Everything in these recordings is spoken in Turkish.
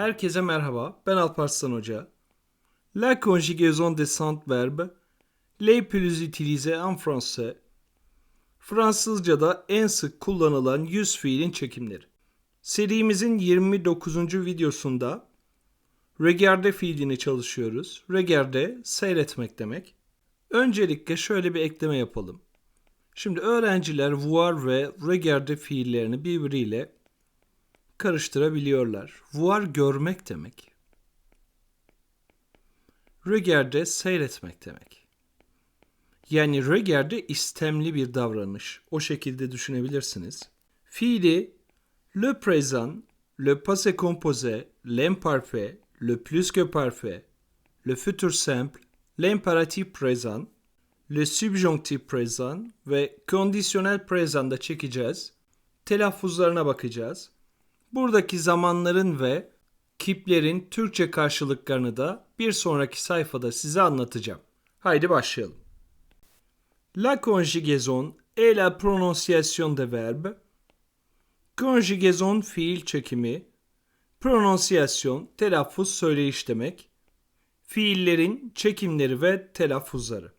Herkese merhaba, ben Alparslan Hoca. La conjugaison des cent verbes les plus utilisés en français. Fransızca'da en sık kullanılan yüz fiilin çekimleri. Serimizin 29. videosunda regarder fiilini çalışıyoruz. Regarder seyretmek demek. Öncelikle şöyle bir ekleme yapalım. Şimdi öğrenciler voir ve regarder fiillerini birbiriyle karıştırabiliyorlar. Voir görmek demek. Regarder seyretmek demek. Yani regarder istemli bir davranış. O şekilde düşünebilirsiniz. Fiili le présent, le passé composé, l'imparfait, le plus que parfait, le futur simple, l'impératif présent, le subjonctif présent ve conditionnel présent'da çekeceğiz. Telaffuzlarına bakacağız. Buradaki zamanların ve kiplerin Türkçe karşılıklarını da bir sonraki sayfada size anlatacağım. Haydi başlayalım. La conjugaison et la prononciation de verbes. Conjugaison fiil çekimi, prononciation telaffuz söyleyiş demek. Fiillerin çekimleri ve telaffuzları.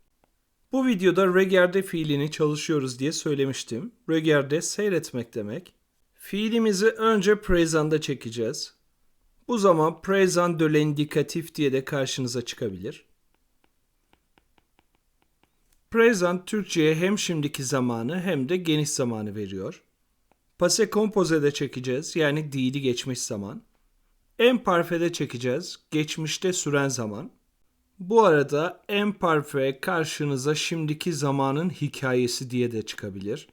Bu videoda regarder fiilini çalışıyoruz diye söylemiştim. Regarder seyretmek demek. Fiilimizi önce présent'da çekeceğiz. Bu zaman présent de l'indikatif diye de karşınıza çıkabilir. Present Türkçe'ye hem şimdiki zamanı hem de geniş zamanı veriyor. Passé composé'de çekeceğiz yani dili geçmiş zaman. Imparfait'de çekeceğiz geçmişte süren zaman. Bu arada imparfait karşınıza şimdiki zamanın hikayesi diye de çıkabilir.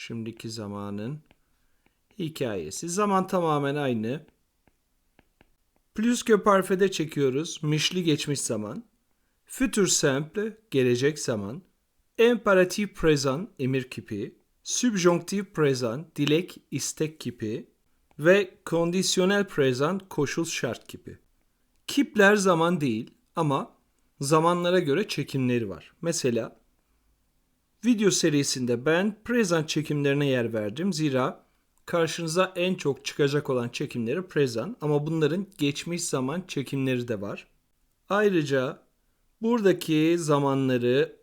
Şimdiki zamanın hikayesi. Zaman tamamen aynı. Plus que parfait'de çekiyoruz. Mişli geçmiş zaman. Futur simple gelecek zaman. Imperatif présent emir kipi. Subjonctif présent dilek istek kipi. Ve kondisyonel présent koşul şart kipi. Kipler zaman değil ama zamanlara göre çekimleri var. Mesela video serisinde ben present çekimlerine yer verdim. Zira karşınıza en çok çıkacak olan çekimleri present ama bunların geçmiş zaman çekimleri de var. Ayrıca buradaki zamanları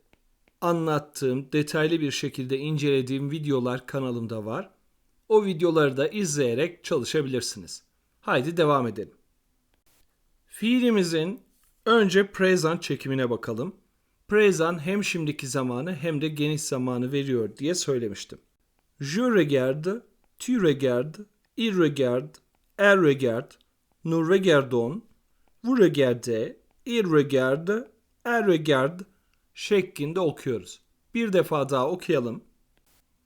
anlattığım, detaylı bir şekilde incelediğim videolar kanalımda var. O videoları da izleyerek çalışabilirsiniz. Haydi devam edelim. Fiilimizin önce present çekimine bakalım. Present hem şimdiki zamanı hem de geniş zamanı veriyor diye söylemiştim. Je regarde, tu regardes, il regarde, elle regarde, nous regardons, vous regardez, il regarde, elle regarde şeklinde okuyoruz. Bir defa daha okuyalım.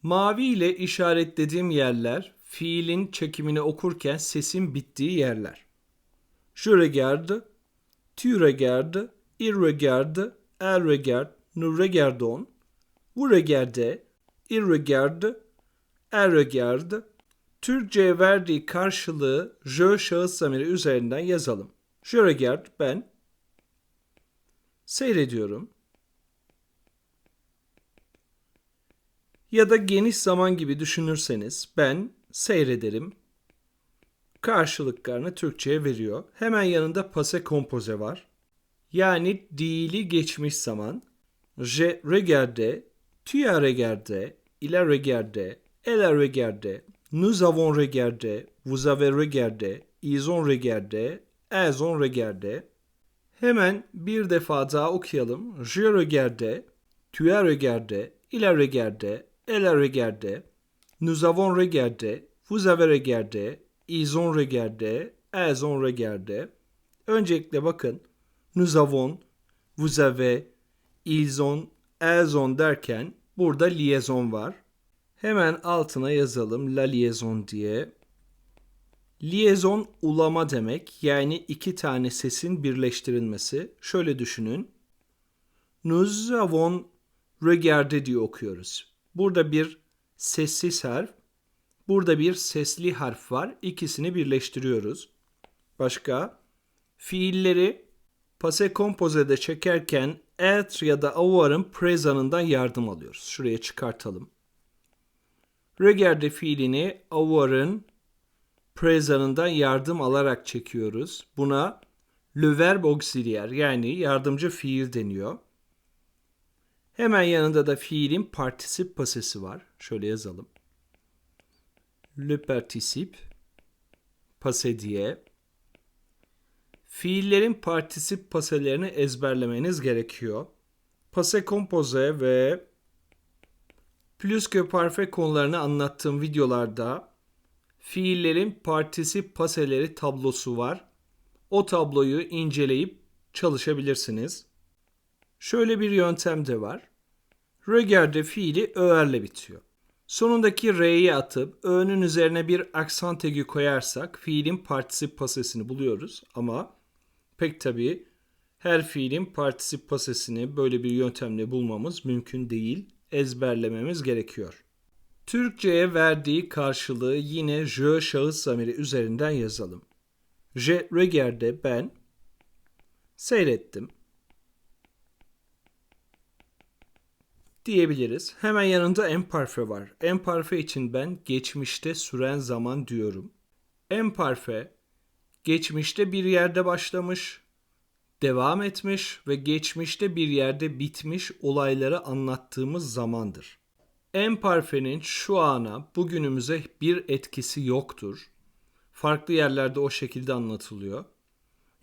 Mavi ile işaretlediğim yerler fiilin çekimini okurken sesin bittiği yerler. Je regarde, tu regardes, il regarde, elle regarde, nous regardons, vous regardez, il regarde, elle regarde. Türkçe'ye verdiği karşılığı je şahıs zamiri üzerinden yazalım. Je regarde ben seyrediyorum. Ya da geniş zaman gibi düşünürseniz ben seyrederim, karşılıklarını Türkçe'ye veriyor. Hemen yanında passé composé var. Yani dili geçmiş zaman. Je regarde, tu as regardé, il a regardé, elle a regardé, nous avons regardé, vous avez regardé, ils ont regardé, elles ont regardé. Hemen bir defa daha okuyalım. Je regarde, tu as regardé, il a regardé, elle a regardé, nous avons regardé, vous avez regardé, ils ont regardé, elles ont regardé. Öncelikle bakın. Nous avons, vous avez, ils ont, elles ont derken burada liaison var. Hemen altına yazalım la liaison diye. Liaison ulama demek. Yani iki tane sesin birleştirilmesi. Şöyle düşünün. Nous avons regardé diye okuyoruz. Burada bir sessiz harf, Burada bir sesli harf var. İkisini birleştiriyoruz. Başka? Fiilleri passé composé'de çekerken être ya da avoir'ın présent'ından yardım alıyoruz. Şuraya çıkartalım. Regarde fiilini avoir'ın present'ından yardım alarak çekiyoruz. Buna le verbe auxiliaire yani yardımcı fiil deniyor. Hemen yanında da fiilin particip pasesi var. Şöyle yazalım. Le participe pase diye. Fiillerin particip paselerini ezberlemeniz gerekiyor. Pase compose ve plus que parfait konularını anlattığım videolarda fiillerin particip paseleri tablosu var. O tabloyu inceleyip çalışabilirsiniz. Şöyle bir yöntem de var. Regarde fiili ö'erle bitiyor. Sonundaki R'yi atıp Ö'nün üzerine bir aksant egi koyarsak fiilin partisip pasesini buluyoruz. Ama pek tabii her fiilin partisip pasesini böyle bir yöntemle bulmamız mümkün değil. Ezberlememiz gerekiyor. Türkçe'ye verdiği karşılığı yine je şahıs zamiri üzerinden yazalım. Je regarde ben seyrettim. diyebiliriz. Hemen yanında emparfe var. Emparfe için ben geçmişte süren zaman diyorum. Emparfe geçmişte bir yerde başlamış, devam etmiş ve geçmişte bir yerde bitmiş olayları anlattığımız zamandır. Emparfe'nin şu ana, bugünümüze bir etkisi yoktur. Farklı yerlerde o şekilde anlatılıyor.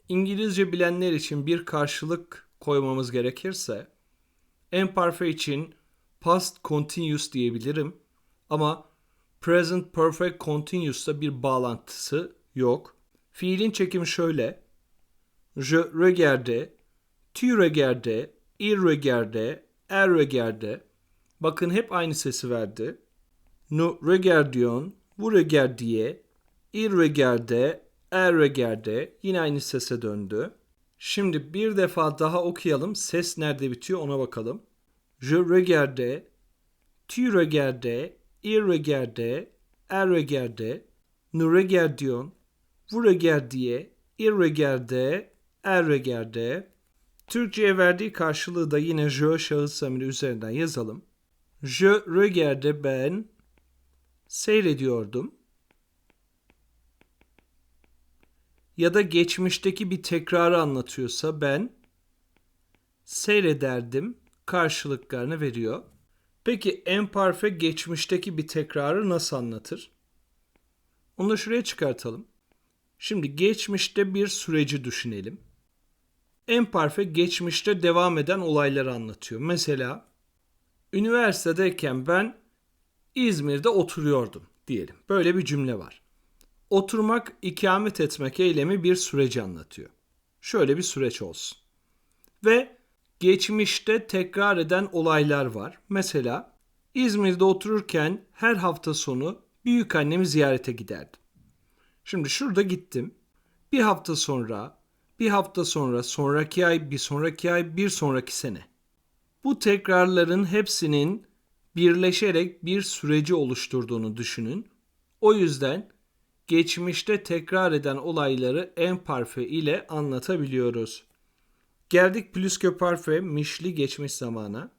İngilizce bilenler için bir karşılık koymamız gerekirse Emparfe için past continuous diyebilirim ama present perfect continuous'ta bir bağlantısı yok. Fiilin çekimi şöyle. Je regarde, tu regarde, il regarde, elle regarde. Bakın hep aynı sesi verdi. Nous regardions, vous regardiez, il regarde, elle regarde. Yine aynı sese döndü. Şimdi bir defa daha okuyalım. Ses nerede bitiyor ona bakalım. Je regarde, tu regarde, il regarde, elle regarde, nous regardions, regarde, elle regarde. Türkçe'ye verdiği karşılığı da yine je şahıs zamiri üzerinden yazalım. Je regarde ben seyrediyordum. Ya da geçmişteki bir tekrarı anlatıyorsa ben seyrederdim karşılıklarını veriyor. Peki emparfe geçmişteki bir tekrarı nasıl anlatır? Onu da şuraya çıkartalım. Şimdi geçmişte bir süreci düşünelim. Emparfe geçmişte devam eden olayları anlatıyor. Mesela üniversitedeyken ben İzmir'de oturuyordum diyelim. Böyle bir cümle var. Oturmak, ikamet etmek eylemi bir süreci anlatıyor. Şöyle bir süreç olsun. Ve geçmişte tekrar eden olaylar var. Mesela İzmir'de otururken her hafta sonu büyük annemi ziyarete giderdim. Şimdi şurada gittim. Bir hafta sonra, bir hafta sonra, sonraki ay, bir sonraki ay, bir sonraki sene. Bu tekrarların hepsinin birleşerek bir süreci oluşturduğunu düşünün. O yüzden geçmişte tekrar eden olayları en parfe ile anlatabiliyoruz. Geldik plus que parfait mişli geçmiş zamana.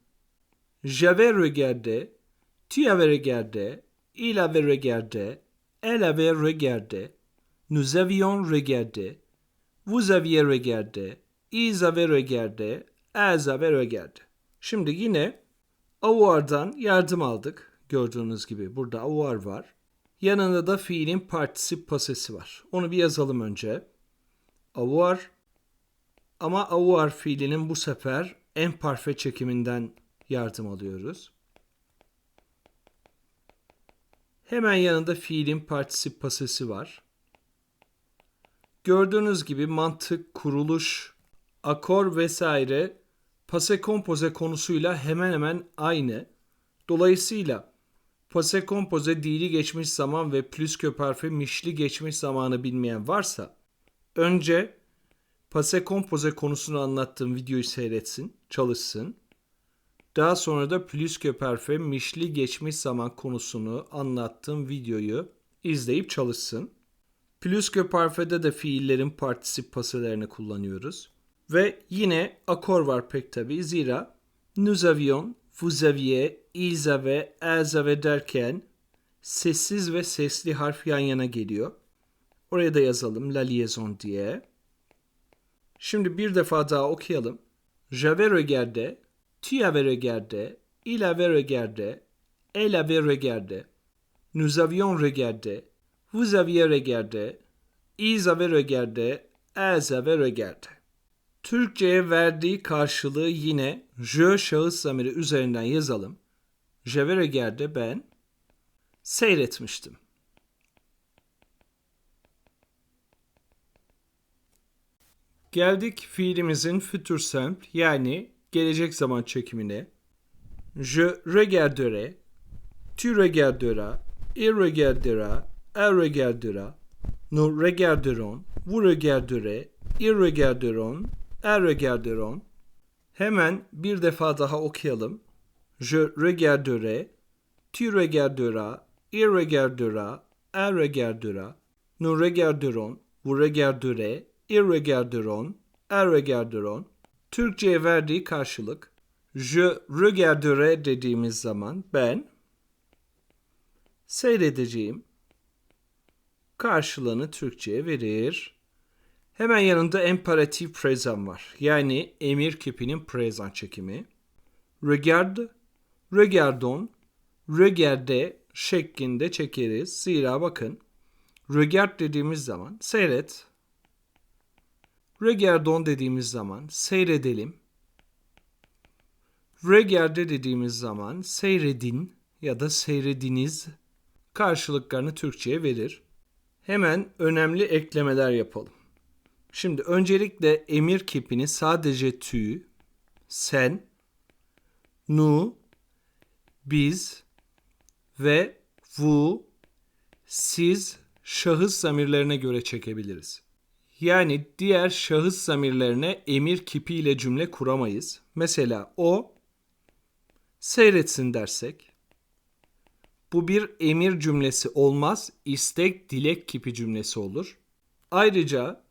J'avais regardé, tu avais regardé, il avait regardé, elle avait regardé, nous avions regardé, vous aviez regardé, ils avaient regardé, elles avaient regardé. Şimdi yine avoir'dan yardım aldık. Gördüğünüz gibi burada avoir var. Yanında da fiilin particip pasesi var. Onu bir yazalım önce. Avoir ama avoir fiilinin bu sefer en parfe çekiminden yardım alıyoruz. Hemen yanında fiilin partisip pasesi var. Gördüğünüz gibi mantık, kuruluş, akor vesaire pase kompoze konusuyla hemen hemen aynı. Dolayısıyla pase kompoze dili geçmiş zaman ve plus que parfait mişli geçmiş zamanı bilmeyen varsa önce pase kompoze konusunu anlattığım videoyu seyretsin, çalışsın. Daha sonra da plus que parfait mişli geçmiş zaman konusunu anlattığım videoyu izleyip çalışsın. Plus que parfait'de de fiillerin partisip paselerini kullanıyoruz. Ve yine akor var pek tabi. Zira nous avions, vous aviez, ils avaient, elles avaient derken sessiz ve sesli harf yan yana geliyor. Oraya da yazalım la liaison diye. Şimdi bir defa daha okuyalım. J'avais regardé, tu avais regardé, il avait regardé, elle avait regardé. Nous avions regardé, vous aviez regardé, ils avaient regardé, elles avaient regardé. Türkçe'ye verdiği karşılığı yine je şahıs zamiri üzerinden yazalım. J'avais regardé ben seyretmiştim. Geldik fiilimizin futur simple yani gelecek zaman çekimine. Je regarderai, tu regarderas, il regardera, elle regardera, nous regarderons, vous regarderez, ils regarderont, elles regarderont. Hemen bir defa daha okuyalım. Je regarderai, tu regarderas, il regardera, elle regardera, nous regarderons, vous regarderez, ils regarderont, elles regarderont. Türkçe'ye verdiği karşılık je regarderai dediğimiz zaman ben seyredeceğim karşılığını Türkçe'ye verir. Hemen yanında imperatif present var. Yani emir kipinin present çekimi. Regarde, regardon, regarde şeklinde çekeriz. Zira bakın regard dediğimiz zaman seyret. Regardon dediğimiz zaman seyredelim. Regarde dediğimiz zaman seyredin ya da seyrediniz karşılıklarını Türkçe'ye verir. Hemen önemli eklemeler yapalım. Şimdi öncelikle emir kipini sadece tü, sen, nu, biz ve vu, siz şahıs zamirlerine göre çekebiliriz. Yani diğer şahıs zamirlerine emir kipiyle cümle kuramayız. Mesela o seyretsin dersek bu bir emir cümlesi olmaz, istek dilek kipi cümlesi olur. Ayrıca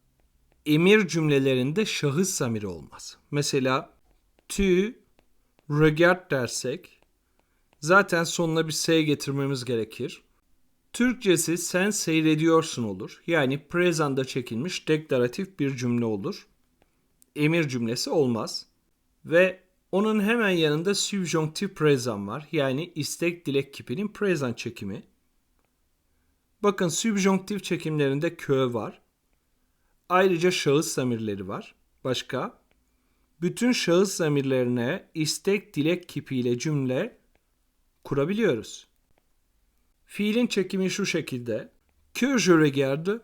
emir cümlelerinde şahıs zamiri olmaz. Mesela tu regard dersek zaten sonuna bir s getirmemiz gerekir. Türkçesi sen seyrediyorsun olur. Yani present'da çekilmiş deklaratif bir cümle olur. Emir cümlesi olmaz. Ve onun hemen yanında subjunctive present var. Yani istek dilek kipinin present çekimi. Bakın subjunctive çekimlerinde kö var. Ayrıca şahıs zamirleri var. Başka? Bütün şahıs zamirlerine istek dilek kipiyle cümle kurabiliyoruz. Fiilin çekimi şu şekilde. Que je regarde,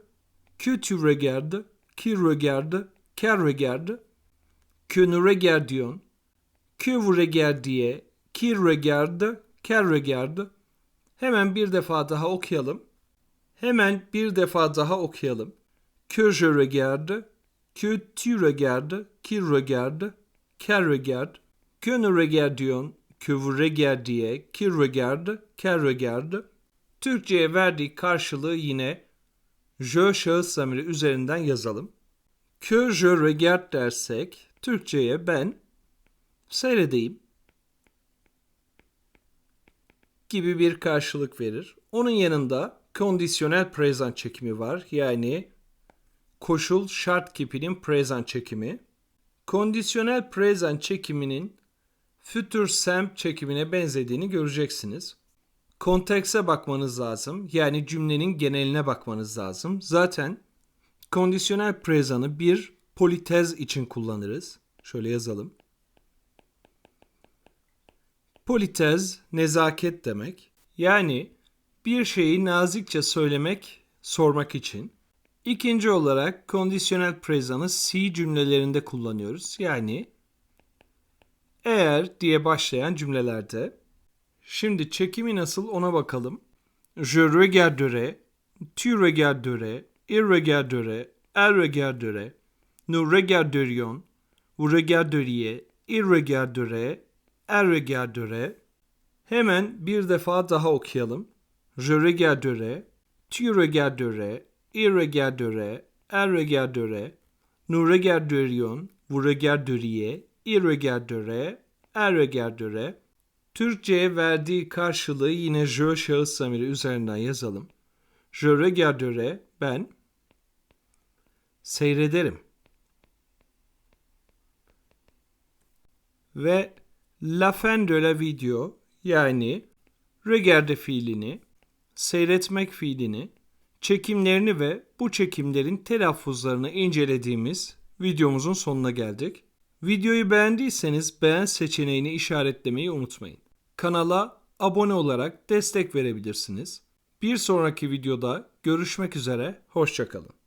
que tu regardes, qui regarde, qu'elle regarde, que nous regardions, que vous regardiez, qui regarde, qu'elle regarde. Hemen bir defa daha okuyalım. Hemen bir defa daha okuyalım. Que je regarde, que tu regardes, qui regarde, qu'elle regarde, que nous regardions, que vous regardiez, qui regarde, qu'elle regarde. Türkçe'ye verdiği karşılığı yine je şahıs zamiri üzerinden yazalım. Que je regarde dersek Türkçe'ye ben seyredeyim gibi bir karşılık verir. Onun yanında kondisyonel present çekimi var. Yani koşul şart kipinin present çekimi. Kondisyonel present çekiminin future simple çekimine benzediğini göreceksiniz. Kontekse bakmanız lazım. Yani cümlenin geneline bakmanız lazım. Zaten kondisyonel present'ı bir politez için kullanırız. Şöyle yazalım. Politez nezaket demek. Yani bir şeyi nazikçe söylemek, sormak için. İkinci olarak kondisyonel present'ı si cümlelerinde kullanıyoruz. Yani eğer diye başlayan cümlelerde. Şimdi çekimi nasıl ona bakalım. Je regarderai, tu regarderais, il regarderait, elle regarderait, nous regarderions, vous regarderiez, il regarderait, elle regarderait. Hemen bir defa daha okuyalım. Je regarderai, tu regarderais, il regarderait, elle regarderait, nous regarderions, vous regarderiez, il regarderait, elle regarderait. Türkçe'ye verdiği karşılığı yine je şahıs zamiri üzerinden yazalım. Je regarderai ben seyrederim. Ve la fin de la video yani regarder fiilini, seyretmek fiilini, çekimlerini ve bu çekimlerin telaffuzlarını incelediğimiz videomuzun sonuna geldik. Videoyu beğendiyseniz beğen seçeneğini işaretlemeyi unutmayın. Kanala abone olarak destek verebilirsiniz. Bir sonraki videoda görüşmek üzere, hoşçakalın.